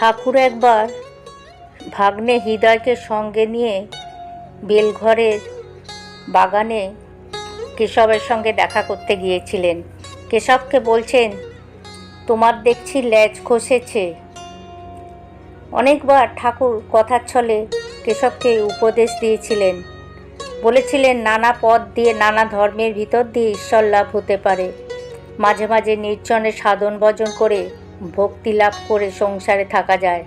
ঠাকুর একবার ভাগ্নে হৃদয়কে সঙ্গে নিয়ে বেলঘরের বাগানে কেশবের সঙ্গে দেখা করতে গিয়েছিলেন। কেশবকে বলছেন, তোমার দেখছি ল্যাজ খসেছে অনেকবার ঠাকুর কথার ছলে কেশবকে উপদেশ দিয়েছিলেন। বলেছিলেন, নানা পথ দিয়ে, নানা ধর্মের ভিতর দিয়ে ঈশ্বর লাভ হতে পারে। মাঝে মাঝে নির্জনে সাধন ভজন করে ভক্তি লাভ করে সংসারে থাকা যায়।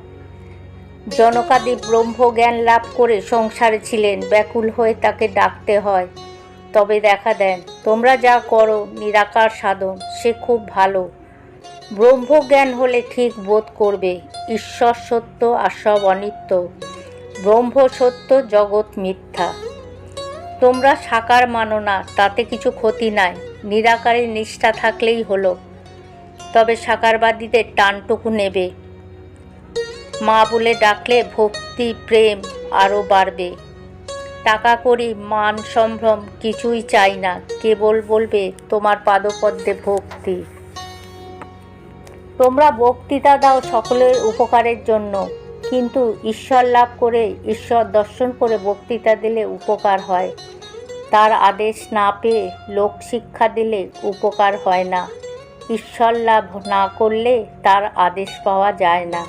জনকাদি ব্রহ্মজ্ঞান লাভ করে সংসারে ছিলেন, ব্যাকুল হয়ে তাকে ডাকতে হয়। তবে দেখা দেন, তোমরা যা করো, নিরাকার সাধন, সে খুব ভালো। ব্রহ্মজ্ঞান হলে ঠিক বোধ করবে, ঈশ্বর সত্য আর সব অনিত্য। ব্রহ্ম সত্য, জগৎ মিথ্যা। তোমরা সাকার মানো না, তাতে কিছু ক্ষতি নাই। নিরাকারের নিষ্ঠা থাকলেই হলো। তবে সাকারবাদীদের টানটুকু নেবে। মা বলে ডাকলে ভক্তি, প্রেম আরও বাড়বে। টাকা করি, মান সম্ভ্রম কিছুই চাই না, কেবল বলবে তোমার পাদপদ্মে ভক্তি। তোমরা বক্তৃতা দাও সকলের উপকারের জন্য, কিন্তু ঈশ্বর লাভ করে, ঈশ্বর দর্শন করে বক্তৃতা দিলে উপকার হয়। তার আদেশ না পেয়ে লোক শিক্ষা দিলে উপকার হয় না। ঈশ্বর লাভ না করলে তার আদেশ পাওয়া যায় না।